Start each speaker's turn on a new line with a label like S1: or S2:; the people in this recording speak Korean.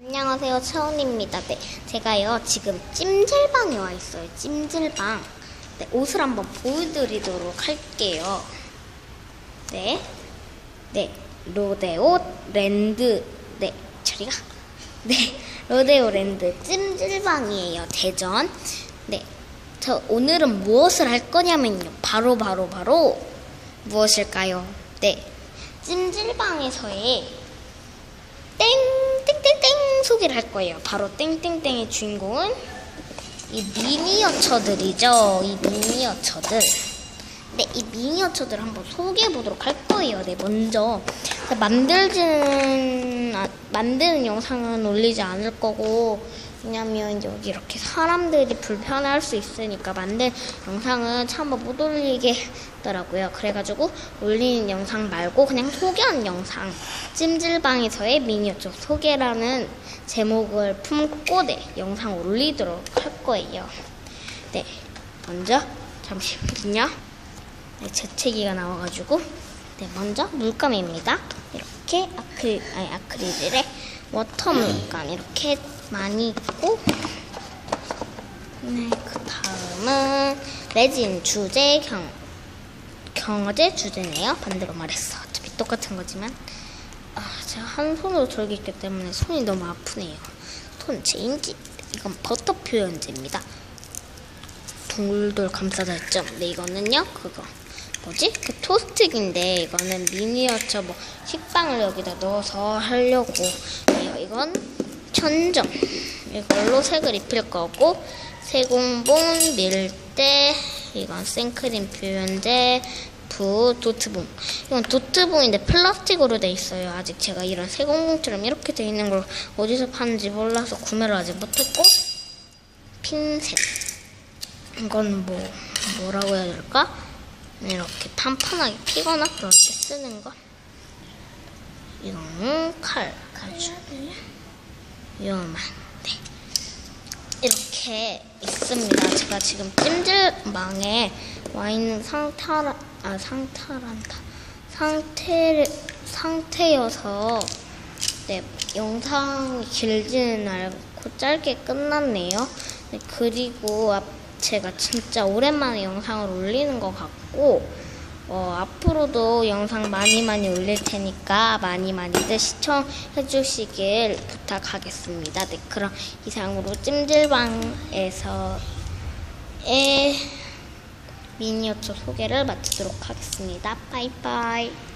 S1: 안녕하세요, 채원입니다. 네, 제가요, 지금 찜질방에 와 있어요. 찜질방. 네, 옷을 한번 보여드리도록 할게요. 네. 네, 로데오 랜드. 네, 저리가. 네, 로데오 랜드 찜질방이에요, 대전. 네, 저 오늘은 무엇을 할 거냐면요. 바로, 바로, 바로, 무엇일까요? 네, 찜질방에서의 소개를 할 거예요. 바로 땡땡땡의 주인공은 이 미니어처들이죠. 이 미니어처들. 네, 이 미니어처들 한번 소개해 보도록 할 거예요. 네, 먼저 만들지는 아, 만드는 영상은 올리지 않을 거고 왜냐면 여기 이렇게 사람들이 불편할 수 있으니까 만든 영상은 차마 못 올리겠더라고요. 그래가지고 올리는 영상 말고 그냥 소개하는 영상 찜질방에서의 미니어처 소개라는 제목을 품고 네 영상 올리도록 할 거예요. 네 먼저 잠시만요. 네, 재채기가 나와가지고 네 먼저 물감입니다. 이렇게 아크릴 아니 아크릴에 워터 물감 이렇게 많이 있고 네, 그 다음은 레진 주제 경 경어제 주제네요. 반대로 말했어. 어차피 똑같은 거지만 아 제가 한 손으로 들고 있기 때문에 손이 너무 아프네요. 톤 체인지 이건 버터 표현제입니다. 동글돌 감싸져 있죠. 네 이거는요 그거 뭐지? 그 토스트기인데 이거는 미니어처 뭐 식빵을 여기다 넣어서 하려고 해요. 이건 천정. 이걸로 색을 입힐 거고 세공봉 밀대 이건 생크림 표현제 부 도트봉. 이건 도트봉인데 플라스틱으로 돼 있어요. 아직 제가 이런 세공봉처럼 이렇게 돼 있는 걸 어디서 파는지 몰라서 구매를 아직 못했고 핀셋. 이건 뭐 뭐라고 해야 될까? 이렇게 판판하게 피거나 그럴 때 쓰는 거? 이거는 칼. 가죽 위험한 네. 이렇게 있습니다. 제가 지금 찜질방에 와 있는 상태라 아 상태란다 상태 상태여서 네 영상이 길지는 않고 짧게 끝났네요. 네, 그리고 앞- 제가 진짜 오랜만에 영상을 올리는 것 같고 어, 앞으로도 영상 많이 많이 올릴 테니까 많이 많이들 시청해 주시길 부탁하겠습니다. 네, 그럼 이상으로 찜질방에서의 미니어처 소개를 마치도록 하겠습니다. 빠이빠이.